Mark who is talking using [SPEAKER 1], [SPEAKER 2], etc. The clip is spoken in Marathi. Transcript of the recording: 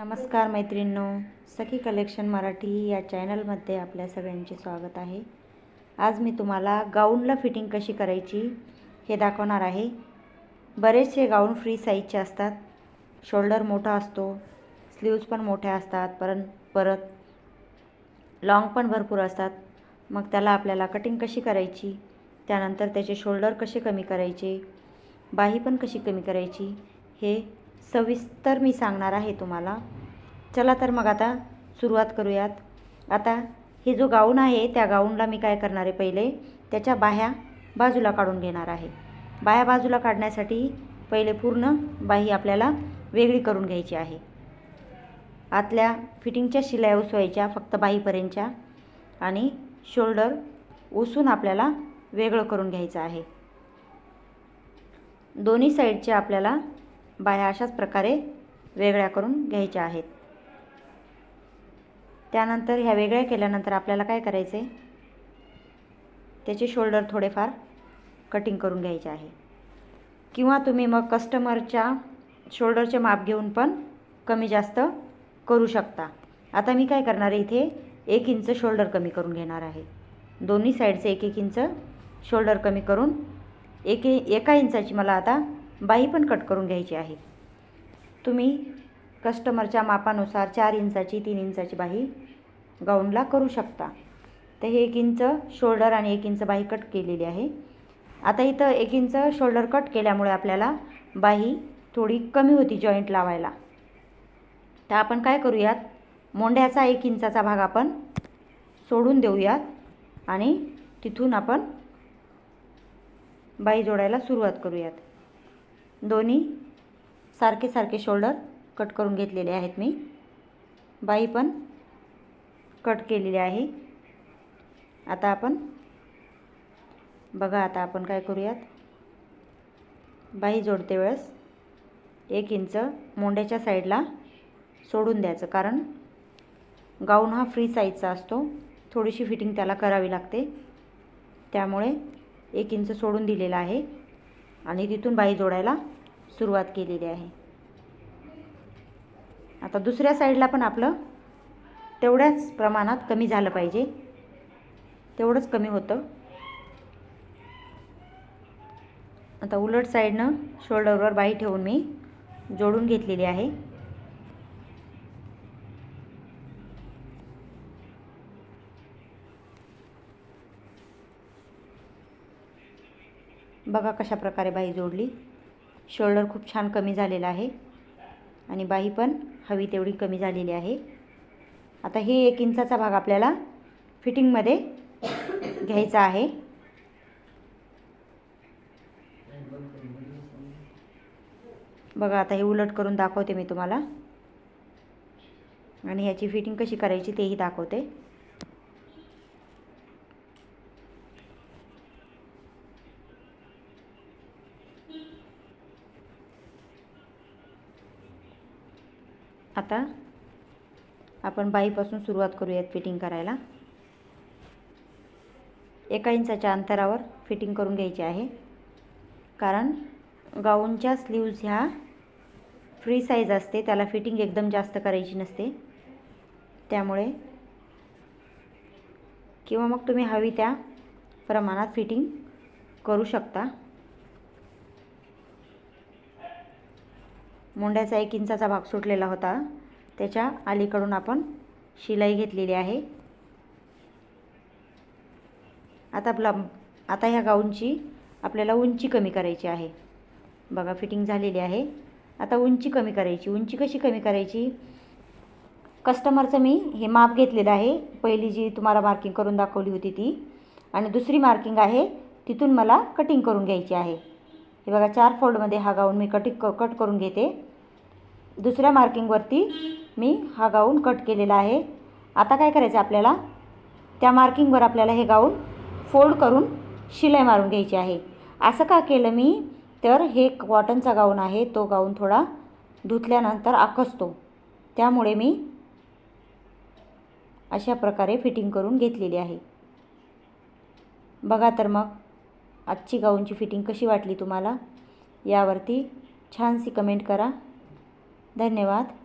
[SPEAKER 1] नमस्कार मैत्रिणींनो सखी कलेक्शन मराठी या चॅनलमध्ये आपल्या सगळ्यांचे स्वागत आहे. आज मी तुम्हाला गाऊनला फिटिंग कशी करायची हे दाखवणार आहे. बरेचसे गाऊन फ्री साईजचे असतात. शोल्डर मोठा असतो स्लीव्ज पण मोठ्या असतात परत परत लाँग पण भरपूर असतात. मग त्याला आपल्याला कटिंग कशी करायची त्यानंतर त्याचे शोल्डर कसे कमी करायचे बाही पण कशी कमी करायची हे सविस्तर मी सांगणार आहे तुम्हाला. चला तर मग आता सुरुवात करूयात. आता हे जो गाऊन आहे त्या गाऊनला मी काय करणार आहे पहिले? त्याच्या बाह्या बाजूला काढून घेणार आहे. बाह्या बाजूला काढण्यासाठी पहिले पूर्ण बाही आपल्याला वेगळी करून घ्यायची आहे. आतल्या फिटिंगच्या शिलाई उसवायच्या फक्त बाहीपर्यंतच्या. आणि शोल्डर उसून आपल्याला वेगळं करून घ्यायचं आहे. दोन्ही साईडच्या आपल्याला बाह्या अशाच प्रकारे वेगळ्या करून घ्यायच्या आहेत. त्यानंतर ह्या वेगळ्या केल्यानंतर आपल्याला काय करायचं? आहे त्याचे शोल्डर थोडेफार कटिंग करून घ्यायचे आहे. किंवा तुम्ही मग कस्टमरच्या शोल्डरचे माप घेऊन पण कमी जास्त करू शकता. आता मी काय करणार आहे? इथे एक इंच शोल्डर कमी करून घेणार आहे. दोन्ही साईडचे एक एक इंच शोल्डर कमी करून एक एका इंचाची मला आता बाही पण कट करून घ्यायची आहे. तुम्ही कस्टमरच्या मापानुसार चार इंचाची तीन इंचाची बाही गाऊनला करू शकता. तर हे एक इंच शोल्डर आणि एक इंच बाही कट केलेली आहे. आता इथं एक इंच शोल्डर कट केल्यामुळे आपल्याला बाही थोडी कमी होती जॉईंट लावायला. तर आपण काय करूयात? मोंढ्याचा एक इंचाचा भाग आपण सोडून देऊयात आणि तिथून आपण बाही जोडायला सुरुवात करूयात. दोन्ही सारखे सारखे शोल्डर कट करून घेतलेले आहेत मी. बाई पण कट केलेली आहे. आता आपण बघा आता आपण काय करूयात? बाही जोडते वेळेस एक इंच मोंड्याच्या साईडला सोडून द्यायचं कारण गाऊन हा फ्री साईजचा असतो. थोडीशी फिटिंग त्याला करावी लागते. त्यामुळे एक इंच सोडून दिलेला आहे. आणि तिथून बाई जोडायला सुरुवात केलेली आहे. आता दुसऱ्या साईडला पण आपलं तेवढ्याच प्रमाणात कमी झालं पाहिजे. तेवढंच कमी होतं. आता उलट साईडनं शोल्डरवर बाई ठेवून मी जोडून घेतलेली आहे. बघा कशा प्रकारे बाही जोडली. शोल्डर खूप छान कमी झालेला आहे. आणि बाही पण हवी तेवढी कमी झालेली आहे. आता हे एक इंचाचा भाग आपल्याला फिटिंगमध्ये घ्यायचा आहे. बघा आता हे उलट करून दाखवते मी तुम्हाला. आणि ह्याची फिटिंग कशी करायची तेही दाखवते. आता आपण बाईपासून सुरुवात करूयात फिटिंग करायला. एका इंचाच्या अंतरावर फिटिंग करून घ्यायची आहे. कारण गाऊनच्या स्लीव्ज ह्या फ्री साईज असते त्याला फिटिंग एकदम जास्त करायची नसते. त्यामुळे किंवा मग तुम्ही हवी त्या प्रमाणात फिटिंग करू शकता. मुंड्याचा एक इंचाचा भाग सुटलेला होता. त्याच्या अलीकडून आपण शिलाई घेतलेली आहे. आता आपला आता ह्या गाऊनची आपल्याला उंची कमी करायची आहे. बघा फिटिंग झालेली आहे. आता उंची कमी करायची. उंची कशी कमी करायची? कस्टमरचं मी हे माप घेतलेलं आहे. पहिली जी तुम्हाला मार्किंग करून दाखवली होती ती. आणि दुसरी मार्किंग आहे तिथून मला कटिंग करून घ्यायची आहे. हे बघा चार फोल्डमध्ये हा गाऊन मी कटिंग क कट करून घेते. दुसऱ्या मार्किंगवरती मी हा गाऊन कट केलेला आहे. आता काय करायचं आपल्याला? त्या मार्किंगवर आपल्याला हे गाऊन फोल्ड करून शिलाई मारून घ्यायची आहे. असं का केलं मी? तर हे कॉटनचा गाऊन आहे. तो गाऊन थोडा धुतल्यानंतर आकसतो त्यामुळे मी अशा प्रकारे फिटिंग करून घेतलेली आहे. बघा तर मग आजची गाऊनची फिटिंग कशी वाटली तुम्हाला? यावरती छानशी कमेंट करा. धन्यवाद.